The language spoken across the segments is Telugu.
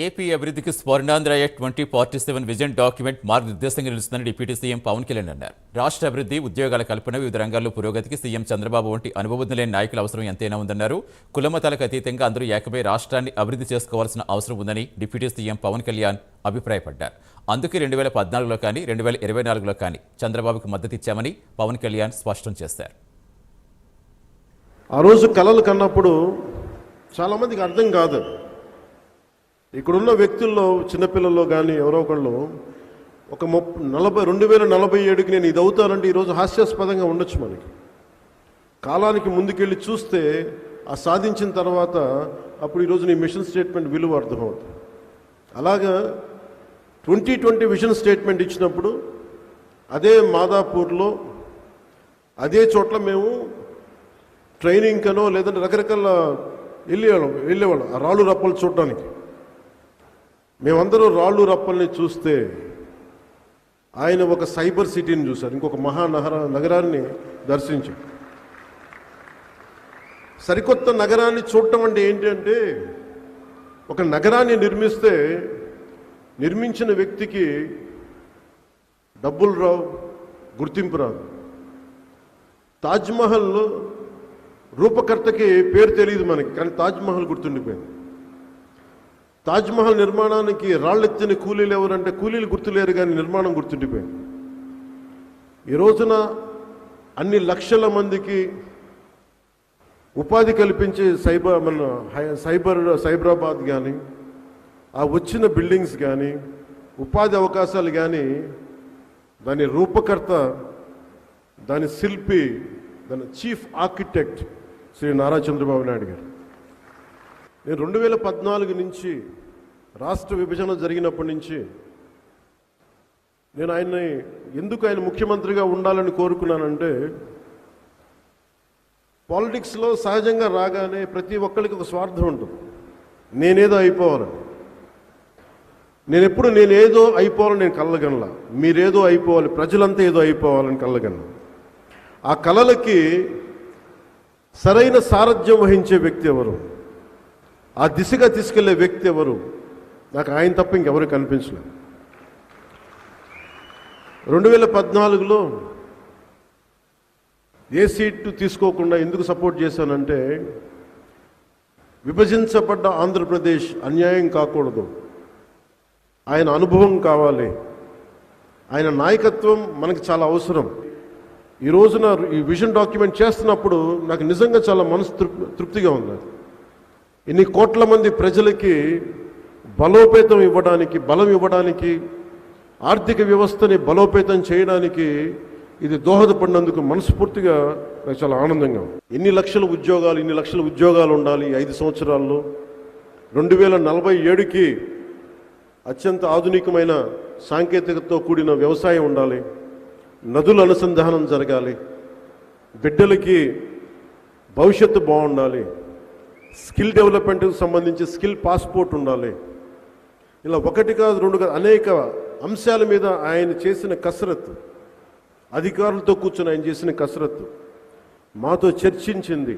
ఏపీ అభివృద్ధికి స్వర్ణాంధ్రయ twenty forty seven vision document మార్గనిర్దేశంగా నిలుస్తుందని డిప్యూటీ సీఎం పవన్ కళ్యాణ్ అన్నారు. రాష్ట్ర అభివృద్ధి ఉద్యోగాల కల్పన వివిధ రంగాల్లో పురోగతికి సీఎం చంద్రబాబు వంటి అనుభవం లేని నాయకుల అవసరం ఎంతైనా ఉందన్నారు. కులమతాలకు అతీతంగా అందరూ ఏకమై రాష్ట్రాన్ని అభివృద్ధి చేసుకోవాల్సిన అవసరం ఉందని డిప్యూటీ సీఎం పవన్ కళ్యాణ్ అభిప్రాయపడ్డారు. అందుకే రెండు వేల పద్నాలుగులో కానీ రెండు వేల ఇరవై నాలుగులో కానీ చంద్రబాబుకు మద్దతు ఇచ్చామని పవన్ కళ్యాణ్ స్పష్టం చేశారు. ఆ రోజు కలలు కన్నప్పుడు చాలామందికి అర్థం కాదు. ఇక్కడున్న వ్యక్తుల్లో చిన్నపిల్లల్లో కానీ ఎవరో ఒకళ్ళు ఒక ముప్ నలభై రెండు వేల నలభై ఏడుకి నేను ఇది అవుతానంటే ఈరోజు హాస్యాస్పదంగా ఉండొచ్చు మనకి. కాలానికి ముందుకెళ్ళి చూస్తే ఆ సాధించిన తర్వాత అప్పుడు ఈరోజు నీ మిషన్ స్టేట్మెంట్ విలువ అర్థమవుతుంది. అలాగా ట్వంటీ ట్వంటీ విజన్ స్టేట్మెంట్ ఇచ్చినప్పుడు అదే మాదాపూర్లో అదే చోట్ల మేము ట్రైనింగ్ కనో లేదంటే రకరకాల వెళ్ళేవాళ్ళం వెళ్ళేవాళ్ళం ఆ రాళ్ళు రప్పలు చూడడానికి. మేమందరూ రాళ్ళు రప్పల్ని చూస్తే ఆయన ఒక సైబర్ సిటీని చూశారు ఇంకొక మహానగర నగరాన్ని దర్శించారు. సరికొత్త నగరాన్ని చూడటం అంటే ఏంటంటే ఒక నగరాన్ని నిర్మిస్తే నిర్మించిన వ్యక్తికి డబ్బులు రావు గుర్తింపు రాదు. తాజ్మహల్ రూపకర్తకి పేరు తెలియదు మనకి కానీ తాజ్మహల్ గుర్తుండిపోయింది. తాజ్మహల్ నిర్మాణానికి రాళ్ళెత్తిన కూలీలు ఎవరంటే కూలీలు గుర్తులేరు కానీ నిర్మాణం గుర్తుండిపోయింది. ఈ రోజున అన్ని లక్షల మందికి ఉపాధి కల్పించే సైబర్ మన హై- సైబర్ సైబరాబాద్ కానీ ఆ వచ్చిన బిల్డింగ్స్ కానీ ఉపాధి అవకాశాలు కానీ దాని రూపకర్త దాని శిల్పి దాని చీఫ్ ఆర్కిటెక్ట్ శ్రీ నారా చంద్రబాబు నాయుడు గారు. నేను రెండు వేల పద్నాలుగు నుంచి రాష్ట్ర విభజన జరిగినప్పటి నుంచి నేను ఆయన్ని ఎందుకు ఆయన ముఖ్యమంత్రిగా ఉండాలని కోరుకున్నానంటే పాలిటిక్స్లో సహజంగా రాగానే ప్రతి ఒక్కరికి ఒక స్వార్థం ఉంటుంది. నేనేదో అయిపోవాలని. నేను ఎప్పుడు నేనేదో అయిపోవాలని నేను కళ్ళగనలా. మీరేదో అయిపోవాలి ప్రజలంతా ఏదో అయిపోవాలని కళ్ళగన్నా ఆ కళలకి సరైన సారథ్యం వహించే వ్యక్తి ఎవరు? ఆ దిశగా తీసుకెళ్ళే వ్యక్తి ఎవరు? నాకు ఆయన తప్ప ఇంకెవరు కనిపించలేదు. రెండు వేల పద్నాలుగులో ఏ సీటు తీసుకోకుండా ఎందుకు సపోర్ట్ చేశానంటే విభజించబడ్డ ఆంధ్రప్రదేశ్ అన్యాయం కాకూడదు. ఆయన అనుభవం కావాలి. ఆయన నాయకత్వం మనకి చాలా అవసరం. ఈ రోజున ఈ విజన్ డాక్యుమెంట్ చేస్తున్నప్పుడు నాకు నిజంగా చాలా మనసు తృప్- తృప్తిగా ఉంది ఇన్ని కోట్ల మంది ప్రజలకి బలోపేతం ఇవ్వడానికి బలం ఇవ్వడానికి ఆర్థిక వ్యవస్థని బలోపేతం చేయడానికి ఇది దోహదపడినందుకు మనస్ఫూర్తిగా నాకు చాలా ఆనందంగా ఎన్ని లక్షల ఉద్యోగాలు ఇన్ని లక్షల ఉద్యోగాలు ఉండాలి ఐదు సంవత్సరాల్లో. రెండు వేల నలభై ఏడుకి అత్యంత ఆధునికమైన సాంకేతికతతో కూడిన వ్యవసాయం ఉండాలి. నదుల అనుసంధానం జరగాలి. బిడ్డలకి భవిష్యత్తు బాగుండాలి. స్కిల్ డెవలప్మెంట్కి సంబంధించి స్కిల్ పాస్పోర్ట్ ఉండాలి. ఇలా ఒకటి కాదు రెండు కాదు అనేక అంశాల మీద ఆయన చేసిన కసరత్తు అధికారులతో కూర్చొని ఆయన చేసిన కసరత్తు మాతో చర్చించింది.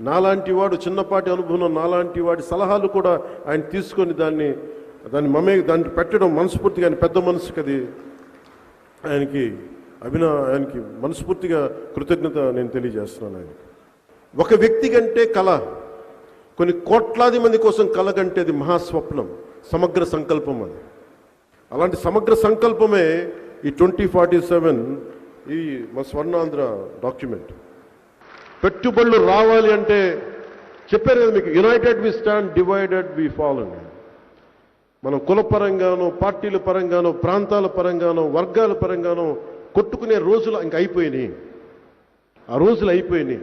నాలాంటి వాడు చిన్నపాటి అనుభవం నాలాంటి వాడి సలహాలు కూడా ఆయన తీసుకొని దాన్ని దాన్ని మమే దాన్ని పెట్టడం మనస్ఫూర్తిగా ఆయన పెద్ద మనసుకి అది ఆయనకి అభిన ఆయనకి మనస్ఫూర్తిగా కృతజ్ఞత నేను తెలియజేస్తున్నాను ఆయన ఒక వ్యక్తి కంటే కళ కొన్ని కోట్లాది మంది కోసం కళ అది మహాస్వప్నం సమగ్ర సంకల్పం అది. అలాంటి సమగ్ర సంకల్పమే ఈ ట్వంటీ ఫార్టీ సెవెన్ ఈ మా స్వర్ణాంధ్ర డాక్యుమెంట్. పెట్టుబడులు రావాలి అంటే చెప్పారు కదా మీకు united we stand divided we fall అని. మనం కుల పరంగానో పార్టీల పరంగానో ప్రాంతాల పరంగానో వర్గాల పరంగానో కొట్టుకునే రోజులు ఇంక అయిపోయినాయి. ఆ రోజులు అయిపోయినాయి.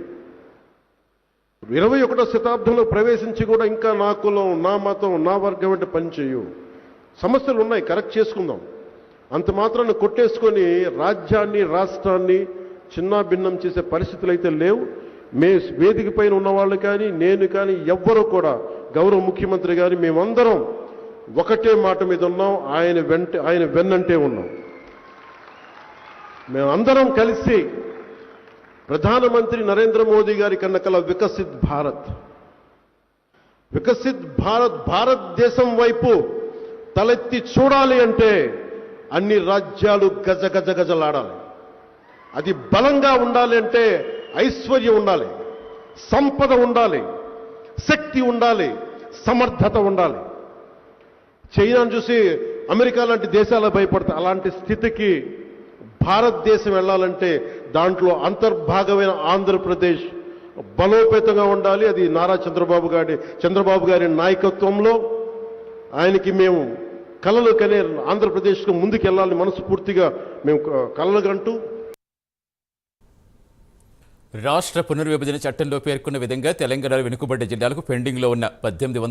ఇరవై ఒకటో శతాబ్దంలో ప్రవేశించి కూడా ఇంకా నా కులం నా మతం నా వర్గం అంటే పనిచేయు సమస్యలు ఉన్నాయి కరెక్ట్ చేసుకుందాం. అంత మాత్రాన్ని కొట్టేసుకొని రాజ్యాన్ని రాష్ట్రాన్ని చిన్న భిన్నం చేసే పరిస్థితులు అయితే లేవు. మే వేదిక పైన ఉన్న వాళ్ళు కానీ నేను కానీ ఎవ్వరూ కూడా గౌరవ ముఖ్యమంత్రి గారి మేమందరం ఒకటే మాట మీద ఉన్నాం ఆయన వెంట ఆయన వెన్నంటే ఉన్నాం. మేమందరం కలిసి ప్రధానమంత్రి నరేంద్ర మోదీ గారి కన్నకల వికసిత్ భారత్. వికసిత్ భారత్ భారతదేశం వైపు తలెత్తి చూడాలి అంటే అన్ని రాజ్యాలు గజ గజ గజలాడాలి. అది బలంగా ఉండాలి అంటే ఐశ్వర్యం ఉండాలి సంపద ఉండాలి శక్తి ఉండాలి సమర్థత ఉండాలి. చైనాను చూసి అమెరికా లాంటి దేశాలు భయపడతాయి అలాంటి స్థితికి భారతదేశం వెళ్ళాలంటే దాంట్లో అంతర్భాగమైన ఆంధ్రప్రదేశ్ బలోపేతంగా ఉండాలి. అది నారా చంద్రబాబు గారి చంద్రబాబు గారి నాయకత్వంలో ఆయనకి మేము కలలు కనే ఆంధ్రప్రదేశ్కు ముందుకు వెళ్ళాలని మనస్ఫూర్తిగా మేము క- కలలు కంటూ రాష్ట్ర పునర్విభజన చట్టంలో పేర్కొన్న విధంగా తెలంగాణ వెనుకబడ్డ జిల్లాలకు పెండింగ్లో ఉన్న పద్దెనిమిది వందల